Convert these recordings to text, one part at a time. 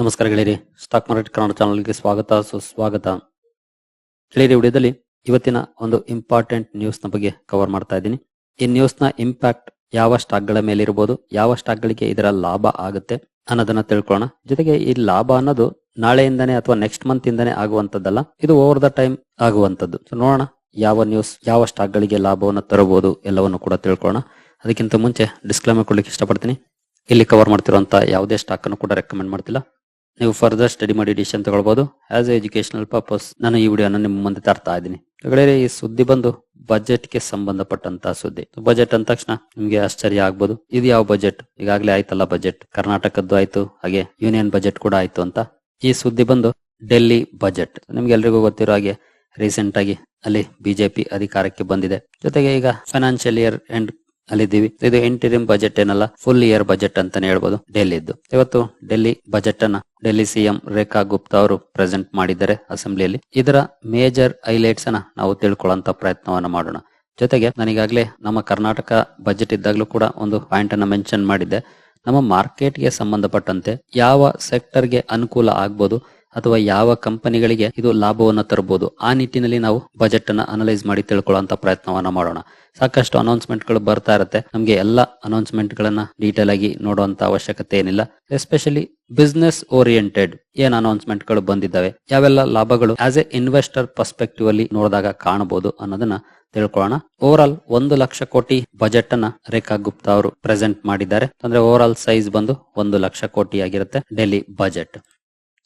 ನಮಸ್ಕಾರ ಗೆಳೆಯರಿ. Stock market Kannada ಚಾನಲ್ಗೆ ಸ್ವಾಗತ, ಸುಸ್ವಾಗತ. ಗೆಳೆಯರಿ ವಿಡಿಯೋದಲ್ಲಿ ಇವತ್ತಿನ ಒಂದು ಇಂಪಾರ್ಟೆಂಟ್ ನ್ಯೂಸ್ನ ಬಗ್ಗೆ ಕವರ್ ಮಾಡ್ತಾ ಇದ್ದೀನಿ. ಈ ನ್ಯೂಸ್ನ ಇಂಪ್ಯಾಕ್ಟ್ ಯಾವ ಸ್ಟಾಕ್ಗಳ ಮೇಲೆ ಇರಬಹುದು ಯಾವ ಸ್ಟಾಕ್ ಗಳಿಗೆ ಇದರ ಲಾಭ ಆಗುತ್ತೆ ಅನ್ನೋದನ್ನ ತಿಳ್ಕೊಳ್ಳೋಣ. ಜೊತೆಗೆ ಈ ಲಾಭ ಅನ್ನೋದು ನಾಳೆಯಿಂದಾನೆ ಅಥವಾ ನೆಕ್ಸ್ಟ್ ಮಂತ್ ಇಂದಾನೆ ಆಗುವಂತದ್ದಲ್ಲ ಇದು ಓವರ್ ದ ಟೈಮ್ ಆಗುವಂತದ್ದು ನೋಡೋಣ ಯಾವ ನ್ಯೂಸ್ ಯಾವ ಸ್ಟಾಕ್ ಗಳಿಗೆ ಲಾಭವನ್ನು ತರಬಹುದು ಎಲ್ಲವನ್ನು ಕೂಡ ತಿಳ್ಕೊಳ್ಳೋಣ. ಅದಕ್ಕಿಂತ ಮುಂಚೆ ಡಿಸ್ಕ್ಲೈಮರ್ ಕೊಡ್ಲಿಕ್ಕೆ ಇಷ್ಟಪಡ್ತೀನಿ. ಇಲ್ಲಿ ಕವರ್ ಮಾಡ್ತಿರುವಂತ ಯಾವುದೇ ಸ್ಟಾಕ್ ಅನ್ನು ಕೂಡ ರೆಕಮೆಂಡ್ ಮಾಡ್ತಿಲ್ಲ. ನೀವು ಫರ್ದರ್ ಸ್ಟಡಿ ಮಾಡಿ ಡಿಸಿಷನ್ ತಗೊಳ್ಬಹುದು ಆಸ್ ಎಜುಕೇಶನಲ್ ಪರ್ಪಸ್ ನಾನು ಈ ವಿಡಿಯೋನ ನಿಮ್ಮ ಮುಂದೆ ತರ್ತಾ ಇದ್ದೀನಿ. ಈ ಸುದ್ದಿ ಬಂದು ಬಜೆಟ್ಗೆ ಸಂಬಂಧಪಟ್ಟಂತ ಸುದ್ದಿ. ಬಜೆಟ್ ಅಂದ ತಕ್ಷಣ ನಿಮ್ಗೆ ಆಶ್ಚರ್ಯ ಆಗ್ಬೋದು. ಇದು ಯಾವ ಬಜೆಟ್ ಈಗಾಗಲೇ ಆಯ್ತಲ್ಲ ಬಜೆಟ್ ಕರ್ನಾಟಕದ್ದು ಆಯ್ತು, ಹಾಗೆ ಯೂನಿಯನ್ ಬಜೆಟ್ ಕೂಡ ಆಯ್ತು ಅಂತ. ಈ ಸುದ್ದಿ ಬಂದು ಡೆಲ್ಲಿ ಬಜೆಟ್ ನಿಮ್ಗೆ ಎಲ್ರಿಗೂ ಗೊತ್ತಿರೋ ಹಾಗೆ ರೀಸೆಂಟ್ ಆಗಿ ಅಲ್ಲಿ ಬಿಜೆಪಿ ಅಧಿಕಾರಕ್ಕೆ ಬಂದಿದೆ. ಜೊತೆಗೆ ಈಗ ಫೈನಾನ್ಷಿಯಲ್ ಇಯರ್ ಎಂಡ್ ಅಲ್ಲಿದ್ದೀವಿ. ಇದು ಇಂಟೀರಿಯಂ ಬಜೆಟ್ ಏನಲ್ಲ ಫುಲ್ ಇಯರ್ ಬಜೆಟ್ ಅಂತಾನೆ ಹೇಳ್ಬೋದು ಡೆಲ್ಲಿದ್ದು. ಇವತ್ತು ಡೆಲ್ಲಿ ಬಜೆಟ್ ಅನ್ನ ಡೆಲ್ಲಿ ಸಿಎಂ ರೇಖಾ ಗುಪ್ತಾ ಅವರು ಪ್ರೆಸೆಂಟ್ ಮಾಡಿದ್ದಾರೆ ಅಸೆಂಬ್ಲಿಯಲ್ಲಿ. ಇದರ ಮೇಜರ್ ಹೈಲೈಟ್ಸ್ ಅನ್ನ ನಾವು ತಿಳ್ಕೊಳ್ಳುವಂತ ಪ್ರಯತ್ನವನ್ನ ಮಾಡೋಣ. ಜೊತೆಗೆ ನನಗಾಗ್ಲೇ ನಮ್ಮ ಕರ್ನಾಟಕ ಬಜೆಟ್ ಇದ್ದಾಗಲೂ ಕೂಡ ಒಂದು ಪಾಯಿಂಟ್ ಅನ್ನ ಮೆನ್ಷನ್ ಮಾಡಿದ್ದೆ. ನಮ್ಮ ಮಾರ್ಕೆಟ್ಗೆ ಸಂಬಂಧಪಟ್ಟಂತೆ ಯಾವ ಸೆಕ್ಟರ್ಗೆ ಅನುಕೂಲ ಆಗ್ಬೋದು ಅಥವಾ ಯಾವ ಕಂಪನಿಗಳಿಗೆ ಇದು ಲಾಭವನ್ನು ತರಬಹುದು ಆ ನಿಟ್ಟಿನಲ್ಲಿ ನಾವು ಬಜೆಟ್ ಅನ್ನ ಅನಲೈಸ್ ಮಾಡಿ ತಿಳ್ಕೊಳ್ಳುವಂತ ಪ್ರಯತ್ನವನ್ನ ಮಾಡೋಣ. ಸಾಕಷ್ಟು ಅನೌನ್ಸ್ಮೆಂಟ್ಗಳು ಬರ್ತಾ ಇರುತ್ತೆ. ನಮಗೆ ಎಲ್ಲ ಅನೌನ್ಸ್ಮೆಂಟ್ ಗಳನ್ನ ಡೀಟೇಲ್ ಆಗಿ ನೋಡುವಂತ ಅವಶ್ಯಕತೆ ಏನಿಲ್ಲ. ಎಸ್ಪೆಷಲಿ ಬಿಸ್ನೆಸ್ ಓರಿಯೆಂಟೆಡ್ ಏನ್ ಅನೌನ್ಸ್ಮೆಂಟ್ಗಳು ಬಂದಿದ್ದಾವೆ, ಯಾವೆಲ್ಲ ಲಾಭಗಳು ಆಸ್ ಎ ಇನ್ವೆಸ್ಟರ್ ಪರ್ಸ್ಪೆಕ್ಟಿವ್ ಅಲ್ಲಿ ನೋಡಿದಾಗ ಕಾಣಬಹುದು ಅನ್ನೋದನ್ನ ತಿಳ್ಕೊಳ್ಳೋಣ. ಓವರ್ ಆಲ್ ಒಂದು ಲಕ್ಷ ಕೋಟಿ ಬಜೆಟ್ ಅನ್ನ ರೇಖಾ ಗುಪ್ತಾ ಅವರು ಪ್ರೆಸೆಂಟ್ ಮಾಡಿದ್ದಾರೆ. ಅಂದ್ರೆ ಓವರ್ ಆಲ್ ಸೈಜ್ ಬಂದು ಒಂದು ಲಕ್ಷ ಕೋಟಿ ಆಗಿರುತ್ತೆ ಡೆಲ್ಲಿ ಬಜೆಟ್.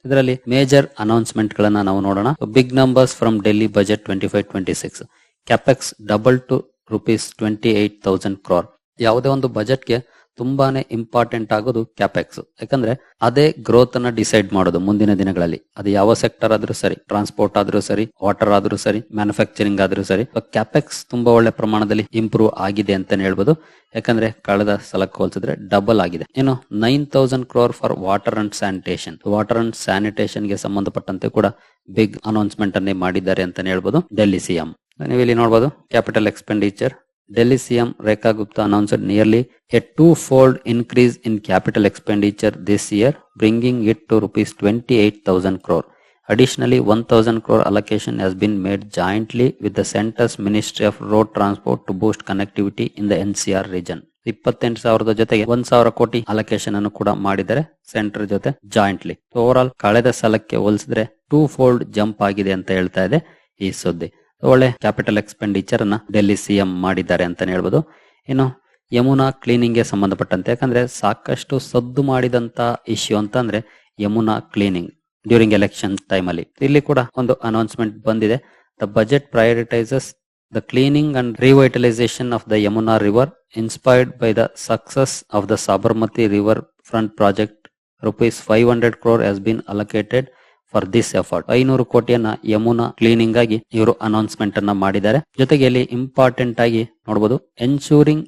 ಇದರಲ್ಲಿ ಮೇಜರ್ ಅನೌನ್ಸ್ಮೆಂಟ್ ಗಳನ್ನ ನಾವು ನೋಡೋಣ. Big numbers from Delhi budget twenty five twenty six capex double to rupees twenty eight thousand crore ಯಾವುದೇ ಒಂದು ಬಜೆಟ್ಗೆ ತುಂಬಾನೇ ಇಂಪಾರ್ಟೆಂಟ್ ಆಗೋದು ಕ್ಯಾಪೆಕ್ಸ್ ಯಾಕಂದ್ರೆ ಅದೇ ಗ್ರೋತ್ ಅನ್ನ ಡಿಸೈಡ್ ಮಾಡೋದು ಮುಂದಿನ ದಿನಗಳಲ್ಲಿ. ಅದು ಯಾವ ಸೆಕ್ಟರ್ ಆದ್ರೂ ಸರಿ ಟ್ರಾನ್ಸ್ಪೋರ್ಟ್ ಆದ್ರೂ ಸರಿ ವಾಟರ್ ಆದ್ರೂ ಸರಿ ಮ್ಯಾನುಫ್ಯಾಕ್ಚರಿಂಗ್ ಆದ್ರೂ ಸರಿ. ಕ್ಯಾಪೆಕ್ಸ್ ತುಂಬಾ ಒಳ್ಳೆ ಪ್ರಮಾಣದಲ್ಲಿ ಇಂಪ್ರೂವ್ ಆಗಿದೆ ಅಂತಾನೆ ಹೇಳ್ಬೋದು. ಯಾಕಂದ್ರೆ ಕಳೆದ ಸಲಕ್ಕೆ ಹೋಲಿಸಿದ್ರೆ ಡಬಲ್ ಆಗಿದೆ. ಏನು nine thousand crore for water and sanitation water and ಸ್ಯಾನಿಟೇಷನ್ಗೆ ಸಂಬಂಧಪಟ್ಟಂತೆ ಕೂಡ ಬಿಗ್ ಅನೌನ್ಸ್ಮೆಂಟ್ ಅನ್ನೇ ಮಾಡಿದ್ದಾರೆ ಅಂತಾನೆ ಹೇಳ್ಬೋದು. ಡೆಲ್ಲಿ ಸಿಎಂ ನೀವು ಇಲ್ಲಿ ನೋಡಬಹುದು capital expenditure Delhi CM Rekha Gupta announced nearly a two-fold increase in capital expenditure this year, bringing it to rupees 28,000 crore. Additionally, 1,000 crore allocation has been made jointly with the center's Ministry of Road Transport to boost connectivity in the NCR region. ಇಪ್ಪತ್ತೆಂಟು ಸಾವಿರದ ಜೊತೆಗೆ ಒಂದ್ ಸಾವಿರ ಕೋಟಿ allocation ಅನ್ನು ಕೂಡ ಮಾಡಿದ್ದಾರೆ centre ಜೊತೆ ಜಾಯಿಂಟ್ಲಿ ಓವರ್ ಕಳೆದ ಸಲಕ್ಕೆ ಹೋಲಿಸಿದ್ರೆ ಟೂ ಫೋಲ್ಡ್ ಜಂಪ್ ಆಗಿದೆ ಅಂತ ಹೇಳ್ತಾ ಇದೆ ಈ ಸುದ್ದಿ ಒಳ್ಳೆ ಕ್ಯಾಪಿಟಲ್ ಎಕ್ಸ್ಪೆಂಡಿಚರ್ ಅನ್ನ ಡೆಲ್ಲಿ ಸಿಎಂ ಮಾಡಿದ್ದಾರೆ ಅಂತಾನೆ ಹೇಳ್ಬೋದು. ಇನ್ನು ಯಮುನಾ ಕ್ಲೀನಿಂಗ್ಗೆ ಸಂಬಂಧಪಟ್ಟಂತೆ, ಯಾಕಂದ್ರೆ ಸಾಕಷ್ಟು ಸದ್ದು ಮಾಡಿದಂತ ಇಶ್ಯೂ ಅಂತ ಅಂದ್ರೆ Yamuna cleaning during election time ಅಲ್ಲಿ. ಇಲ್ಲಿ ಕೂಡ ಒಂದು ಅನೌನ್ಸ್ಮೆಂಟ್ ಬಂದಿದೆ. The budget prioritises the cleaning and revitalisation of the Yamuna river inspired by the success of the Sabarmati river front project rupees five hundred crore has been allocated for this effort ಐನೂರು ಕೋಟಿಯನ್ನ Yamuna cleaning ಆಗಿ ಇವರು announcement ಅನ್ನ ಮಾಡಿದ್ದಾರೆ. ಜೊತೆಗೆ ಇಲ್ಲಿ important ಆಗಿ ನೋಡಬಹುದು ensuring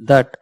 that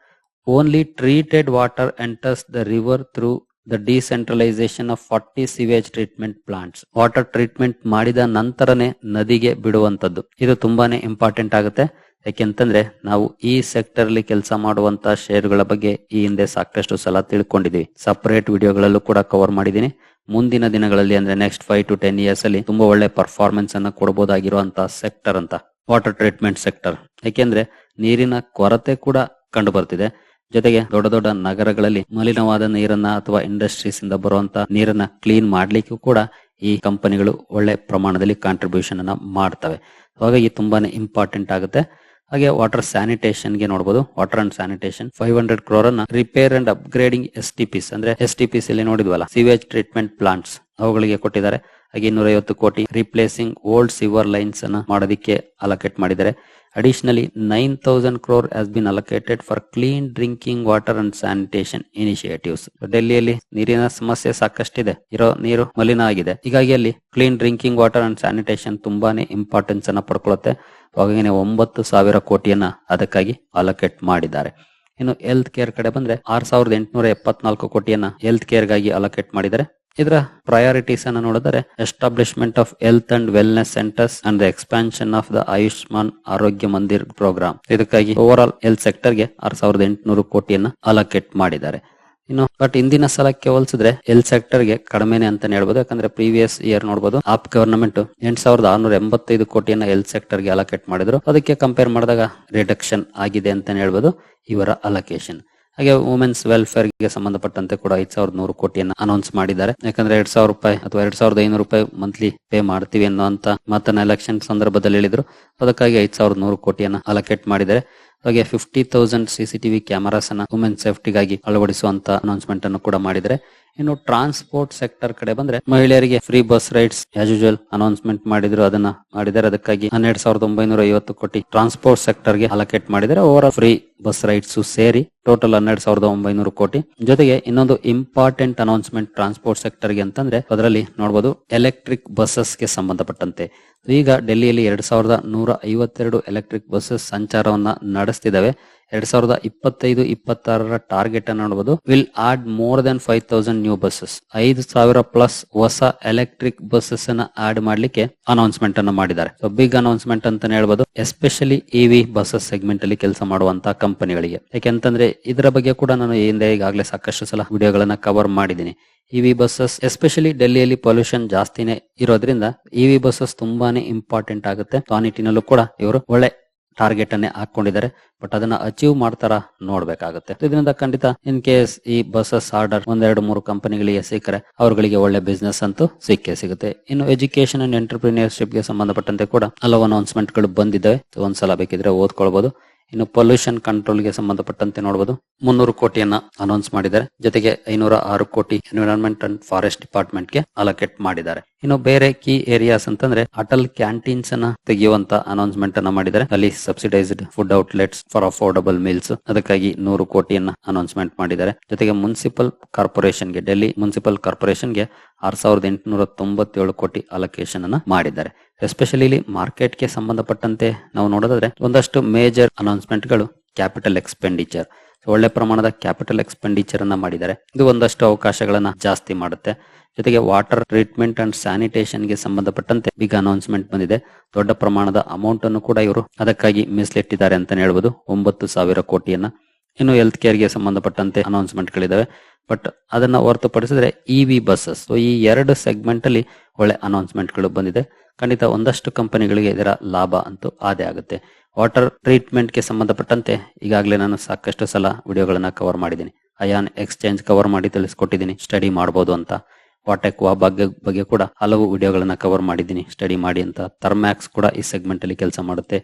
only treated water enters the river through the decentralisation of forty sewage treatment plants water treatment ಮಾಡಿದ ನಂತರನೇ ನದಿಗೆ ಬಿಡುವಂತದ್ದು ಇದು ತುಂಬಾನೇ ಇಂಪಾರ್ಟೆಂಟ್ ಆಗುತ್ತೆ. ಯಾಕೆಂತಂದ್ರೆ ನಾವು ಈ ಸೆಕ್ಟರ್ ಅಲ್ಲಿ ಕೆಲಸ ಮಾಡುವಂತ ಶೇರ್ಗಳ ಬಗ್ಗೆ ಈ ಹಿಂದೆ ಸಾಕಷ್ಟು ಸಲ ತಿಳ್ಕೊಂಡಿದೀವಿ ಸಪರೇಟ್ ವಿಡಿಯೋಗಳಲ್ಲೂ ಕೂಡ ಕವರ್ ಮಾಡಿದೀನಿ ಮುಂದಿನ ದಿನಗಳಲ್ಲಿ ಅಂದ್ರೆ next five to ten years ಅಲ್ಲಿ ತುಂಬಾ ಒಳ್ಳೆ ಪರ್ಫಾರ್ಮೆನ್ಸ್ ಅನ್ನ ಕೊಡಬಹುದಾಗಿರುವಂತಹ ಸೆಕ್ಟರ್ ಅಂತ. ವಾಟರ್ ಟ್ರೀಟ್ಮೆಂಟ್ ಸೆಕ್ಟರ್ ಯಾಕೆಂದ್ರೆ ನೀರಿನ ಕೊರತೆ ಕೂಡ ಕಂಡು ಬರ್ತಿದೆ. ಜೊತೆಗೆ ದೊಡ್ಡ ದೊಡ್ಡ ನಗರಗಳಲ್ಲಿ ಮಲಿನವಾದ ನೀರನ್ನ ಅಥವಾ ಇಂಡಸ್ಟ್ರೀಸ್ ಇಂದ ಬರುವಂತ ನೀರನ್ನ ಕ್ಲೀನ್ ಮಾಡ್ಲಿಕ್ಕೂ ಕೂಡ ಈ ಕಂಪನಿಗಳು ಒಳ್ಳೆ ಪ್ರಮಾಣದಲ್ಲಿ ಕಾಂಟ್ರಿಬ್ಯೂಷನ್ ಅನ್ನ ಮಾಡ್ತವೆ. ಹಾಗಾಗಿ ತುಂಬಾನೇ ಇಂಪಾರ್ಟೆಂಟ್ ಆಗುತ್ತೆ. ಹಾಗೆ ವಾಟರ್ ಸ್ಯಾನಿಟೇಷನ್ಗೆ ನೋಡಬಹುದು water and sanitation five hundred crore ಅನ್ನ repair and upgrading S T Ps ಅಂದ್ರೆ ಎಸ್ ಟಿ ಪಿಸ್ ಅಲ್ಲಿ ನೋಡಿದ್ವಲ್ಲ ಸಿವೇಜ್ ಟ್ರೀಟ್ಮೆಂಟ್ ಪ್ಲಾಂಟ್ಸ್ ಅವುಗಳಿಗೆ ಕೊಟ್ಟಿದ್ದಾರೆ. ಹಾಗೆ ಇನ್ನೂರ ಐವತ್ತು ಕೋಟಿ ರಿಪ್ಲೇಸಿಂಗ್ ಓಲ್ಡ್ ಸಿವರ್ ಲೈನ್ಸ್ ಅನ್ನ ಮಾಡೋದಕ್ಕೆ ಅಲೋಕೇಟ್ ಮಾಡಿದ್ದಾರೆ. Additionally nine thousand crore has been allocated for clean drinking water and sanitation initiatives ಡೆಲ್ಲಿಯಲ್ಲಿ ನೀರಿನ ಸಮಸ್ಯೆ ಸಾಕಷ್ಟಿದೆ. ಇರೋ ನೀರು ಮಲಿನ ಆಗಿದೆ. ಹೀಗಾಗಿ ಅಲ್ಲಿ clean drinking water and sanitation ತುಂಬಾನೇ ಇಂಪಾರ್ಟೆನ್ಸ್ ಅನ್ನ ಪಡ್ಕೊಳ್ಳುತ್ತೆ ಹಾಗಾಗಿ ಒಂಬತ್ತು ಸಾವಿರ ಕೋಟಿಯನ್ನ ಅದಕ್ಕಾಗಿ ಅಲೋಕೇಟ್ ಮಾಡಿದ್ದಾರೆ. ಇನ್ನು ಹೆಲ್ತ್ ಕೇರ್ ಕಡೆ ಬಂದ್ರೆ ಆರ್ ಸಾವಿರದ ಎಂಟುನೂರ ಎಪ್ಪತ್ನಾಲ್ಕು ಕೋಟಿಯನ್ನ ಹೆಲ್ತ್ ಕೇರ್ಗಾಗಿ ಅಲೋಕೇಟ್ ಮಾಡಿದ್ದಾರೆ. ಇದರ ಪ್ರಯಾರಿಟೀಸ್ ಅನ್ನ ನೋಡಿದರೆ establishment of health and wellness centres and the expansion of the Ayushman Arogya Mandir programme ಇದಕ್ಕಾಗಿ ಓವರ್ ಆಲ್ ಹೆಲ್ತ್ ಸೆಕ್ಟರ್ಗೆ ಆರ್ ಸಾವಿರದ ಎಂಟುನೂರು ಕೋಟಿಯನ್ನ ಅಲೋಕೇಟ್ ಮಾಡಿದ್ದಾರೆ. ಇನ್ನು ಬಟ್ ಇಂದಿನ ಸಲಕ್ಕೆ ಹೋಲಿಸಿದ್ರೆ ಹೆಲ್ತ್ ಸೆಕ್ಟರ್ಗೆ ಕಡಿಮೆನೆ ಅಂತಾನೆ ಹೇಳ್ಬೋದು. ಯಾಕಂದ್ರೆ ಪ್ರೀವಿಯಸ್ ಇಯರ್ ನೋಡಬಹುದು ಆಪ್ ಗವರ್ನಮೆಂಟ್ ಎಂಟ್ ಸಾವಿರದ ಆರ್ನೂರ ಎಂಬತ್ತೈದು ಕೋಟಿಯನ್ನ ಹೆಲ್ತ್ ಸೆಕ್ಟರ್ಗೆ ಅಲೋಕೇಟ್ ಮಾಡಿದ್ರು. ಅದಕ್ಕೆ ಕಂಪೇರ್ ಮಾಡಿದಾಗ ರಿಡಕ್ಷನ್ ಆಗಿದೆ ಅಂತಾನೆ ಹೇಳ್ಬೋದು. ಇವರ ಅಲೋಕೇಶನ್ ಹಾಗೆ ವುಮೆನ್ಸ್ ವೆಲ್ಫೇರ್ಗೆ ಸಂಬಂಧಪಟ್ಟಂತೆ ಕೂಡ ಐದ್ ಸಾವಿರದ ನೂರು ಕೋಟಿಯನ್ನ ಅನೌನ್ಸ್ ಮಾಡಿದ್ದಾರೆ. ಯಾಕಂದ್ರೆ ಎರಡ್ ಸಾವಿರ ರೂಪಾಯಿ ಅಥವಾ ಎರಡ್ ಸಾವಿರದ ಐನೂರು ರೂಪಾಯಿ ಮಂತ್ಲಿ ಪೇ ಮಾಡ್ತೀವಿ ಅನ್ನುವಂತ ಮಾತನ್ನ ಎಲೆಕ್ಷನ್ ಸಂದರ್ಭದಲ್ಲಿ ಹೇಳಿದ್ರು. ಅದಕ್ಕಾಗಿ ಐದ್ ಸಾವಿರದ ನೂರು ಕೋಟಿಯನ್ನ ಅಲೋಕೇಟ್ ಮಾಡಿದ್ದಾರೆ. ಹಾಗೆ ಫಿಫ್ಟಿ ತೌಸಂಡ್ ಸಿಸಿಟಿವಿ ಕ್ಯಾಮರಾಸ್ ಅನ್ನ ವುಮೆನ್ ಸೇಫ್ಟಿಗಾಗಿ ಅಳವಡಿಸುವಂತ ಅನೌನ್ಸ್ಮೆಂಟ್ ಅನ್ನು ಕೂಡ ಮಾಡಿದರೆ ಇನ್ನು ಟ್ರಾನ್ಸ್ಪೋರ್ಟ್ ಸೆಕ್ಟರ್ ಕಡೆ ಬಂದ್ರೆ ಮಹಿಳೆಯರಿಗೆ free bus rides as usual announcement ಮಾಡಿದ್ರು, ಅದನ್ನ ಮಾಡಿದ್ದಾರೆ. ಅದಕ್ಕಾಗಿ ಹನ್ನೆರಡು ಸಾವಿರದ ಒಂಬೈನೂರ ಐವತ್ತು ಕೋಟಿ ಟ್ರಾನ್ಸ್ಪೋರ್ಟ್ ಸೆಕ್ಟರ್ಗೆ ಅಲೋಕೇಟ್ ಮಾಡಿದರೆ ಓವರ್ ಫ್ರೀ ಬಸ್ ರೈಡ್ಸ್ ಸೇರಿ ಟೋಟಲ್ ಹನ್ನೆರಡು ಸಾವಿರದ ಒಂಬೈನೂರು ಕೋಟಿ. ಜೊತೆಗೆ ಇನ್ನೊಂದು ಇಂಪಾರ್ಟೆಂಟ್ ಅನೌನ್ಸ್ಮೆಂಟ್ ಟ್ರಾನ್ಸ್ಪೋರ್ಟ್ ಸೆಕ್ಟರ್ಗೆ ಅಂತಂದ್ರೆ ಅದರಲ್ಲಿ ನೋಡಬಹುದು ಎಲೆಕ್ಟ್ರಿಕ್ ಬಸ್ಸಸ್ಗೆ ಸಂಬಂಧಪಟ್ಟಂತೆ. ಈಗ ಡೆಲ್ಲಿಯಲ್ಲಿ ಎರಡ್ ಸಾವಿರದ ನೂರ ಐವತ್ತೆರಡು ಎಲೆಕ್ಟ್ರಿಕ್ ಬಸ್ಸಸ್ ಸಂಚಾರವನ್ನ ನಡೆಸ್ತಿದ್ದಾವೆ. ಎರಡ್ ಸಾವಿರದ ಇಪ್ಪತ್ತೈದು, ಇಪ್ಪತ್ತಾರರ ಟಾರ್ಗೆಟ್ ಅನ್ನು ನೋಡಬಹುದು will add more than five thousand new buses ಐದು ಸಾವಿರ ಪ್ಲಸ್ ಹೊಸ ಎಲೆಕ್ಟ್ರಿಕ್ ಬಸ್ಸಸ್ ಅನ್ನ ಆಡ್ ಮಾಡ್ಲಿಕ್ಕೆ ಅನೌನ್ಸ್ಮೆಂಟ್ ಅನ್ನು ಮಾಡಿದ್ದಾರೆ. ಸೊ ಬಿಗ್ ಅನೌನ್ಸ್ಮೆಂಟ್ ಅಂತಾನೆ ಹೇಳ್ಬೋದು. ಎಸ್ಪೆಷಲಿ ಇವಿ ಬಸ್ಸಸ್ ಸೆಗ್ಮೆಂಟ್ ಅಲ್ಲಿ ಕೆಲಸ ಮಾಡುವಂತಹ ಕಂಪನಿಗಳಿಗೆ ಯಾಕೆಂತಂದ್ರೆ, ಇದರ ಬಗ್ಗೆ ಕೂಡ ನಾನು ಹಿಂದೆ ಈಗಾಗಲೇ ಸಾಕಷ್ಟು ಸಲ ವಿಡಿಯೋಗಳನ್ನ ಕವರ್ ಮಾಡಿದ್ದೀನಿ. ಇವಿ ಬಸ್ಸಸ್ ಎಸ್ಪೆಷಲಿ ಡೆಲ್ಲಿಯಲ್ಲಿ ಪೊಲ್ಯೂಷನ್ ಜಾಸ್ತಿನೇ ಇರೋದ್ರಿಂದ ಇವಿ ಬಸ್ಸಸ್ ತುಂಬಾನೇ ಇಂಪಾರ್ಟೆಂಟ್ ಆಗುತ್ತೆ. ಆ ನಿಟ್ಟಿನಲ್ಲೂ ಕೂಡ ಇವರು ಒಳ್ಳೆ ಟಾರ್ಗೆಟ್ ಅನ್ನೇ ಹಾಕೊಂಡಿದ್ದಾರೆ. ಬಟ್ ಅದನ್ನ ಅಚೀವ್ ಮಾಡ್ತಾರ ನೋಡ್ಬೇಕಾಗುತ್ತೆ. ಇದರಿಂದ ಖಂಡಿತ ಇನ್ ಕೇಸ್ ಈ ಬಸ್ಸಸ್ ಆರ್ಡರ್ ಒಂದೆರಡು ಮೂರು ಕಂಪನಿಗಳಿಗೆ ಸಿಕ್ಕರೆ ಅವರುಗಳಿಗೆ ಒಳ್ಳೆ ಬಿಸ್ನೆಸ್ ಅಂತೂ ಸಿಕ್ಕೇ ಸಿಗುತ್ತೆ. ಇನ್ನು ಎಜುಕೇಶನ್ ಅಂಡ್ ಎಂಟರ್ಪ್ರಿನಿಯರ್ಶಿಪ್ಗೆ ಸಂಬಂಧಪಟ್ಟಂತೆ ಕೂಡ ಹಲವು ಅನೌನ್ಸ್ಮೆಂಟ್ಗಳು ಬಂದಿದ್ದಾವೆ. ಒಂದ್ಸಲ ಬೇಕಿದ್ರೆ ಓದ್ಕೊಳ್ಬಹುದು ಇನ್ನು ಪೊಲ್ಯೂಷನ್ ಕಂಟ್ರೋಲ್ಗೆ ಸಂಬಂಧಪಟ್ಟಂತೆ ನೋಡಬಹುದು ಮುನ್ನೂರು ಕೋಟಿಯನ್ನ ಅನೌನ್ಸ್ ಮಾಡಿದ್ದಾರೆ. ಜೊತೆಗೆ ಐನೂರ ಆರು ಕೋಟಿ ಎನ್ವಿರಾನ್ಮೆಂಟ್ ಅಂಡ್ ಫಾರೆಸ್ಟ್ ಡಿಪಾರ್ಟ್ಮೆಂಟ್ಗೆ ಅಲೋಕೇಟ್ ಮಾಡಿದ್ದಾರೆ. ಇನ್ನು ಬೇರೆ ಕೀ ಏರಿಯಾಸ್ ಅಂತಂದ್ರೆ ಅಟಲ್ ಕ್ಯಾಂಟೀನ್ಸ್ ಅನ್ನ ತೆಗೆಯುವಂತ ಅನೌನ್ಸ್ಮೆಂಟ್ ಅನ್ನ ಮಾಡಿದ್ದಾರೆ. ಅಲ್ಲಿ subsidised food outlets for affordable meals ಅದಕ್ಕಾಗಿ ನೂರು ಕೋಟಿಯನ್ನ ಅನೌನ್ಸ್ಮೆಂಟ್ ಮಾಡಿದ್ದಾರೆ. ಜೊತೆಗೆ ಮುನ್ಸಿಪಲ್ ಕಾರ್ಪೊರೇಷನ್ಗೆ ಡೆಲ್ಲಿ ಮುನ್ಸಿಪಲ್ ಕಾರ್ಪೊರೇಷನ್ಗೆ ಆರ್ ಸಾವಿರದ ಎಂಟುನೂರ ತೊಂಬತ್ತೇಳು ಕೋಟಿ ಅಲೋಕೇಶನ್ ಅನ್ನ ಮಾಡಿದ್ದಾರೆ. ಎಸ್ಪೆಷಲಿ ಇಲ್ಲಿ ಮಾರ್ಕೆಟ್ಗೆ ಸಂಬಂಧಪಟ್ಟಂತೆ ನಾವು ನೋಡೋದಾದ್ರೆ ಒಂದಷ್ಟು ಮೇಜರ್ ಅನೌನ್ಸ್ಮೆಂಟ್ಗಳು ಕ್ಯಾಪಿಟಲ್ ಎಕ್ಸ್ಪೆಂಡಿಚರ್ ಒಳ್ಳೆ ಪ್ರಮಾಣದ ಕ್ಯಾಪಿಟಲ್ ಎಕ್ಸ್ಪೆಂಡಿಚರ್ ಅನ್ನ ಮಾಡಿದ್ದಾರೆ. ಇದು ಒಂದಷ್ಟು ಅವಕಾಶಗಳನ್ನ ಜಾಸ್ತಿ ಮಾಡುತ್ತೆ. ಜೊತೆಗೆ ವಾಟರ್ ಟ್ರೀಟ್ಮೆಂಟ್ ಅಂಡ್ ಸ್ಯಾನಿಟೇಷನ್ಗೆ ಸಂಬಂಧಪಟ್ಟಂತೆ ಬಿಗ್ ಅನೌನ್ಸ್ಮೆಂಟ್ ಬಂದಿದೆ. ದೊಡ್ಡ ಪ್ರಮಾಣದ ಅಮೌಂಟ್ ಅನ್ನು ಕೂಡ ಇವರು ಅದಕ್ಕಾಗಿ ಮೀಸಲಿಟ್ಟಿದ್ದಾರೆ ಅಂತಾನೆ ಹೇಳ್ಬೋದು. ಒಂಬತ್ತು ಸಾವಿರ ಕೋಟಿಯನ್ನ ಇನ್ನು ಹೆಲ್ತ್ ಕೇರ್ಗೆ ಸಂಬಂಧಪಟ್ಟಂತೆ ಅನೌನ್ಸ್ಮೆಂಟ್ ಗಳಿದಾವೆ. ಬಟ್ ಅದನ್ನ ಹೊರತುಪಡಿಸಿದ್ರೆ ವಿ ಬಸ್ಸಸ್ ಸೊ ಈ ಎರಡು ಸೆಗ್ಮೆಂಟ್ ಅಲ್ಲಿ ಒಳ್ಳೆ ಅನೌನ್ಸ್ಮೆಂಟ್ಗಳು ಬಂದಿದೆ. ಖಂಡಿತ ಒಂದಷ್ಟು ಕಂಪನಿಗಳಿಗೆ ಇದರ ಲಾಭ ಅಂತೂ ಆದೇ ಆಗುತ್ತೆ. ವಾಟರ್ ಟ್ರೀಟ್ಮೆಂಟ್ಗೆ ಸಂಬಂಧಪಟ್ಟಂತೆ ಈಗಾಗಲೇ ನಾನು ಸಾಕಷ್ಟು ಸಲ ವಿಡಿಯೋಗಳನ್ನ ಕವರ್ ಮಾಡಿದ್ದೀನಿ. ಅಯಾನ್ ಎಕ್ಸ್ಚೇಂಜ್ ಕವರ್ ಮಾಡಿ ತಿಳಿಸ್ಕೊಟ್ಟಿದ್ದೀನಿ. ಸ್ಟಡಿ ಮಾಡಬಹುದು ಅಂತ. ವಾಟೆಕ್ವಾ ಬಗ್ಗೆ ಬಗ್ಗೆ ಕೂಡ ಹಲವು ವಿಡಿಯೋಗಳನ್ನ ಕವರ್ ಮಾಡಿದ್ದೀನಿ. ಸ್ಟಡಿ ಮಾಡಿ ಅಂತ. ಥರ್ಮ್ಯಾಕ್ಸ್ ಕೂಡ ಈ ಸೆಗ್ಮೆಂಟ್ ಅಲ್ಲಿ ಕೆಲಸ ಮಾಡುತ್ತೆ.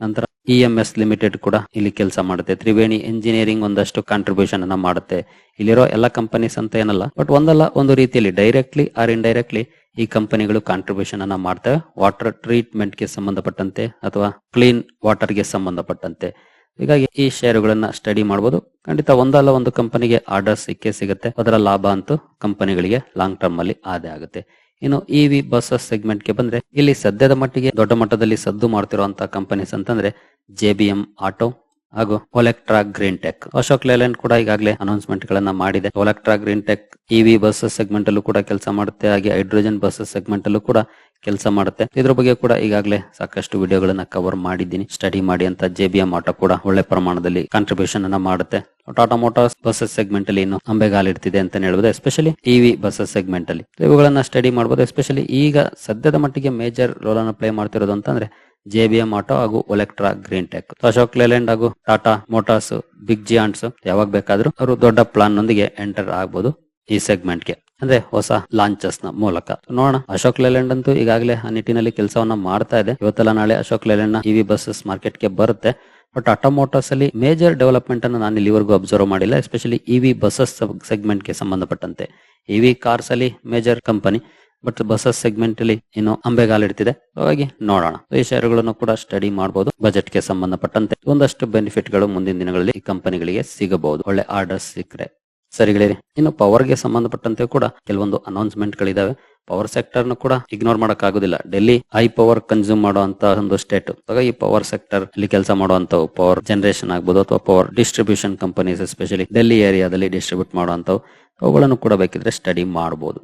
ನಂತರ ಇ ಎಂ ಎಸ್ ಲಿಮಿಟೆಡ್ ಕೂಡ ಇಲ್ಲಿ ಕೆಲಸ ಮಾಡುತ್ತೆ. ತ್ರಿವೇಣಿ ಇಂಜಿನಿಯರಿಂಗ್ ಒಂದಷ್ಟು ಕಾಂಟ್ರಿಬ್ಯೂಷನ್ ಅನ್ನ ಮಾಡುತ್ತೆ. ಇಲ್ಲಿರೋ ಎಲ್ಲ ಕಂಪನೀಸ್ ಅಂತ ಏನಲ್ಲ ಬಟ್ ಒಂದಲ್ಲ, ಒಂದು ರೀತಿಯಲ್ಲಿ ಡೈರೆಕ್ಟ್ಲಿ ಆರ್ ಇಂಡೈರೆಕ್ಟ್ಲಿ ಈ ಕಂಪನಿಗಳು ಕಾಂಟ್ರಿಬ್ಯೂಷನ್ ಅನ್ನ ಮಾಡ್ತವೆ. ವಾಟರ್ ಟ್ರೀಟ್ಮೆಂಟ್ಗೆ ಸಂಬಂಧಪಟ್ಟಂತೆ ಅಥವಾ ಕ್ಲೀನ್ ವಾಟರ್ಗೆ ಸಂಬಂಧಪಟ್ಟಂತೆ. ಹೀಗಾಗಿ ಈ ಶೇರುಗಳನ್ನ ಸ್ಟಡಿ ಮಾಡಬಹುದು ಖಂಡಿತ ಒಂದಲ್ಲ ಒಂದು ಕಂಪನಿಗೆ ಆರ್ಡರ್ ಸಿಕ್ಕೇ ಸಿಗುತ್ತೆ. ಅದರ ಲಾಭ ಅಂತೂ ಕಂಪನಿಗಳಿಗೆ ಲಾಂಗ್ ಟರ್ಮ್ ಅಲ್ಲಿ ಆದೇ ಆಗುತ್ತೆ. ಇನ್ನು ಇವಿ ಬಸ್ಸಸ್ ಸೆಗ್ಮೆಂಟ್ಗೆ ಬಂದ್ರೆ, ಇಲ್ಲಿ ಸದ್ಯದ ಮಟ್ಟಿಗೆ ದೊಡ್ಡ ಮಟ್ಟದಲ್ಲಿ ಸದ್ದು ಮಾಡ್ತಿರುವಂತಹ ಕಂಪನೀಸ್ ಅಂತಂದ್ರೆ ಜೆ ಬಿ ಎಂ ಆಟೋ ಹಾಗೂ Olectra green tech Ashok Leyland ಕೂಡ ಈಗಾಗಲೇ ಅನೌನ್ಸ್ಮೆಂಟ್ ಗಳನ್ನ ಮಾಡಿದೆ. Olectra green tech EV buses segment ಅಲ್ಲೂ ಕೂಡ ಕೆಲಸ ಮಾಡುತ್ತೆ. ಹಾಗೆ ಹೈಡ್ರೋಜನ್ ಬಸ್ಸಸ್ ಸೆಗ್ಮೆಂಟ್ ಅಲ್ಲೂ ಕೂಡ ಕೆಲಸ ಮಾಡುತ್ತೆ. ಇದ್ರ ಬಗ್ಗೆ ಕೂಡ ಈಗಾಗಲೇ ಸಾಕಷ್ಟು ವಿಡಿಯೋಗಳನ್ನ ಕವರ್ ಮಾಡಿದ್ದೀನಿ. ಸ್ಟಡಿ ಮಾಡಿ ಅಂತ ಜೆ ಬಿ ಎಂ ಆಟೋ ಕೂಡ ಒಳ್ಳೆ ಪ್ರಮಾಣದಲ್ಲಿ ಕಾಂಟ್ರಿಬ್ಯೂಷನ್ ಅನ್ನ ಮಾಡುತ್ತೆ. ಟಾಟಾ ಮೋಟಾರ್ಸ್ ಬಸ್ಸಸ್ ಸೆಗ್ಮೆಂಟ್ ಅಲ್ಲಿ ಇನ್ನು ಅಂಬೆಗಾಲಿಡ್ತಿದೆ ಅಂತ ಹೇಳ್ಬೋದು. ಎಸ್ಪೆಷಲಿ ಇವಿ ಬಸ್ಸಸ್ ಸೆಗ್ಮೆಂಟ್ ಅಲ್ಲಿ. ಇವುಗಳನ್ನ ಸ್ಟಡಿ ಮಾಡಬಹುದು ಎಸ್ಪೆಷಲಿ ಈಗ ಸದ್ಯದ ಮಟ್ಟಿಗೆ ಮೇಜರ್ ರೋಲ್ ಅನ್ನು ಪ್ಲೇ ಮಾಡ್ತಿರೋದು ಅಂತಂದ್ರೆ ಜೆ ಬಿ ಎಂ ಆಟೋ ಹಾಗೂ Olectra green tech Ashok Leyland ಹಾಗೂ ಟಾಟಾ ಮೋಟಾರ್ಸ್ ಬಿಗ್ ಜಿಯಾಂಟ್ಸ್ ಯಾವಾಗ ಬೇಕಾದ್ರೂ ಅವರು ದೊಡ್ಡ ಪ್ಲಾನ್ ನೊಂದಿಗೆ ಎಂಟರ್ ಆಗಬಹುದು ಈ ಸೆಗ್ಮೆಂಟ್ಗೆ ಅಂದ್ರೆ ಹೊಸ ಲಾಂಚಸ್ನ ಮೂಲಕ. ನೋಡೋಣ, ಅಶೋಕ್ ಲೇಲ್ಯಾಂಡ್ ಅಂತೂ ಈಗಾಗಲೇ ಆ ನಿಟ್ಟಿನಲ್ಲಿ ಕೆಲಸವನ್ನ ಮಾಡ್ತಾ ಇದೆ. ಇವತ್ತೆಲ್ಲ ನಾಳೆ ಅಶೋಕ್ ಲೇಲ್ಯಾಂಡ್ನ ಇವಿ ಬಸ್ಸಸ್ ಮಾರ್ಕೆಟ್ಗೆ ಬರುತ್ತೆ ಬಟ್ ಆಟೋಮೋಟೋಸ್ ಅಲ್ಲಿ ಮೇಜರ್ ಡೆವಲಪ್ಮೆಂಟ್ ಅನ್ನು ನಾನು ಇಲ್ಲಿವರೆಗೂ ಅಬ್ಸರ್ವ್ ಮಾಡಿಲ್ಲ ಎಸ್ಪೆಷಲಿ ಇವಿ ಬಸ್ಸಸ್ ಸೆಗ್ಮೆಂಟ್ಗೆ ಸಂಬಂಧಪಟ್ಟಂತೆ. ಇವಿ ಕಾರ್ಸ್ ಅಲ್ಲಿ major company but buses segment ಅಲ್ಲಿ ಇನ್ನು ಅಂಬೆಗಾಲಿಡ್ತಿದೆ. ಹಾಗಾಗಿ ನೋಡೋಣ. ಈ ಶೇರುಗಳನ್ನು ಕೂಡ ಸ್ಟಡಿ ಮಾಡಬಹುದು ಬಜೆಟ್ಗೆ ಸಂಬಂಧಪಟ್ಟಂತೆ ಒಂದಷ್ಟು ಬೆನಿಫಿಟ್ಗಳು ಮುಂದಿನ ದಿನಗಳಲ್ಲಿ ಈ ಕಂಪನಿಗಳಿಗೆ ಸಿಗಬಹುದು. ಒಳ್ಳೆ ಆರ್ಡರ್ಸ್ ಸಿಕ್ಕರೆ. ಸರಿಗಳಿರಿ ಇನ್ನು ಪವರ್ಗೆ ಸಂಬಂಧಪಟ್ಟಂತೆ ಕೂಡ ಕೆಲವೊಂದು ಅನೌನ್ಸ್ಮೆಂಟ್ ಗಳಿದಾವೆ. ಪವರ್ ಸೆಕ್ಟರ್ ನು ಕೂಡ ಇಗ್ನೋರ್ ಮಾಡಕ್ ಆಗುದಿಲ್ಲ ಡೆಲ್ಲಿ ಹೈ ಪವರ್ ಕನ್ಸ್ಯೂಮ್ ಮಾಡುವಂತ ಒಂದು ಸ್ಟೇಟ್ ಈ ಪವರ್ ಸೆಕ್ಟರ್ ಅಲ್ಲಿ ಕೆಲಸ ಮಾಡುವಂತ ಪವರ್ ಜನರೇಷನ್ ಆಗ್ಬೋದು ಅಥವಾ power distribution companies especially Delhi ಏರಿಯಾದಲ್ಲಿ ಡಿಸ್ಟ್ರಿಬ್ಯೂಟ್ ಮಾಡುವಂತವು ಅವುಗಳನ್ನು ಕೂಡ ಬೇಕಿದ್ರೆ ಸ್ಟಡಿ ಮಾಡಬಹುದು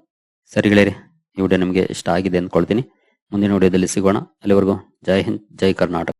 ಸರಿಗಳಿರಿ ಈ ವಿಡಿಯೋ ನಿಮಗೆ ಇಷ್ಟ ಆಗಿದೆ ಅಂದ್ಕೊಳ್ತೀನಿ. ಮುಂದಿನ ವಿಡಿಯೋದಲ್ಲಿ ಸಿಗೋಣ. ಅಲ್ಲಿವರೆಗೂ ಜೈ ಹಿಂದ್, ಜೈ ಕರ್ನಾಟಕ.